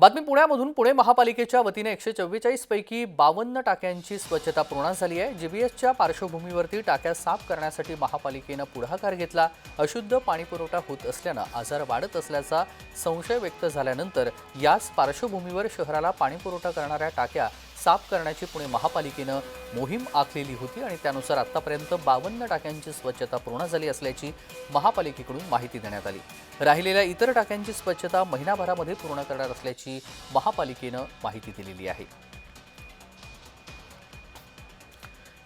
बातमी पुण्यामधून पुणे महापालिकेच्या वतीने एकशे चव्वेचाळीस पैकी बावन्न टाक्यांची स्वच्छता पूर्ण झाली आहे. जीबीएसच्या पार्श्वभूमीवरती टाक्या साफ करण्यासाठी महापालिकेनं पुढाकार घेतला. अशुद्ध पाणीपुरवठा होत असल्यानं आजार वाढत असल्याचा संशय व्यक्त झाल्यानंतर याच पार्श्वभूमीवर शहराला पाणीपुरवठा करणाऱ्या टाक्या साफ करण्याची पुणे महापालिकेनं मोहीम आखलेली होती आणि त्यानुसार आतापर्यंत बावन्न टाक्यांची स्वच्छता पूर्ण झाली असल्याची महापालिकेकडून माहिती देण्यात आली. राहिलेल्या इतर टाक्यांची स्वच्छता महिनाभरामध्ये पूर्ण करणार असल्याची महापालिकेनं माहिती दिलेली आहे.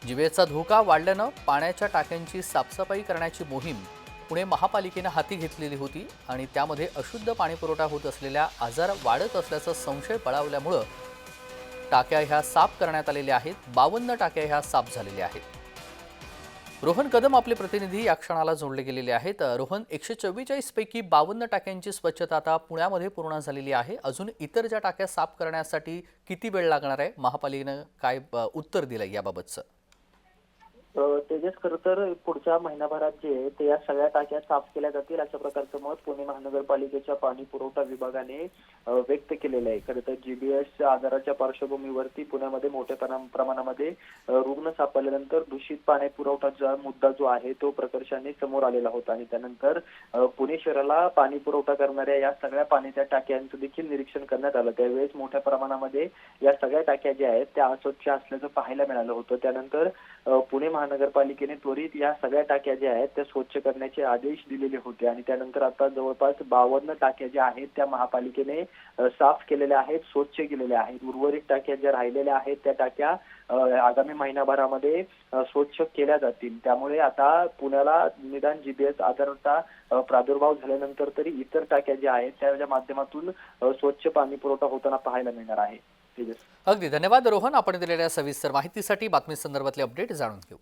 जिवेचा धोका वाढल्यानं पाण्याच्या टाक्यांची साफसफाई करण्याची मोहीम पुणे महापालिकेनं हाती घेतलेली होती आणि त्यामध्ये अशुद्ध पाणीपुरवठा होत असलेल्या आजार वाढत असल्याचा संशय पळावल्यामुळं टाक्या ह्या साफ करण्यात आलेल्या आहेत. बावन्न टाक्या ह्या साफ झालेल्या आहेत. रोहन कदम आपले प्रतिनिधी या क्षणाला जोडले गेलेले आहेत. रोहन एकशे चव्वेचाळीस पैकी बावन्न टाक्यांची स्वच्छता आता पुण्यामध्ये पूर्ण झालेली आहे. अजून इतर ज्या टाक्या साफ करण्यासाठी किती वेळ लागणार आहे? महापालिकेनं काय उत्तर दिलं याबाबतचं? तेजस खरं तर पुढच्या महिनाभरात जे आहे ते या सगळ्या टाक्या साफ केल्या जातील. अशा प्रकारचं मत पुणे महानगरपालिकेच्या पाणी पुरवठा विभागाने व्यक्त केलेलं आहे. खरं तर जीबीएस आजाराच्या पार्श्वभूमीवरती पुण्यामध्ये मोठ्या प्रमाणामध्ये रुग्ण सापडल्यानंतर दूषित पाणी पुरवठाचा मुद्दा जो आहे तो प्रकर्षाने समोर आलेला होता. आणि त्यानंतर पुणे शहराला पाणी पुरवठा करणाऱ्या या सगळ्या पाण्याच्या टाक्यांचं देखील निरीक्षण करण्यात आलं. त्यावेळेस मोठ्या प्रमाणामध्ये या सगळ्या टाक्या ज्या आहेत त्या अस्वच्छ असल्याचं पाहायला मिळालं होतं. त्यानंतर पुणे महानगरपालिकेने त्वरित या सगळ्या टाक्या ज्या आहेत त्या स्वच्छ करण्याचे आदेश दिलेले होते. आणि त्यानंतर आता जवळपास बावन्न टाक्या ज्या आहेत त्या महापालिकेने साफ केलेल्या आहेत स्वच्छ केलेल्या आहेत. उर्वरित टाक्या ज्या राहिलेल्या आहेत त्या टाक्या आगामी महिनाभरामध्ये स्वच्छ केल्या जातील. त्यामुळे आता पुण्याला निदान जीबीएस आजाराचा प्रादुर्भाव झाल्यानंतर तरी इतर टाक्या ज्या आहेत त्याच्या माध्यमातून स्वच्छ पाणी पुरवठा होताना पाहायला मिळणार आहे. अगदी. धन्यवाद रोहन. आपण दिलेल्या सविस्तर माहितीसाठी बातमी संदर्भातले अपडेट जाणून घेऊ.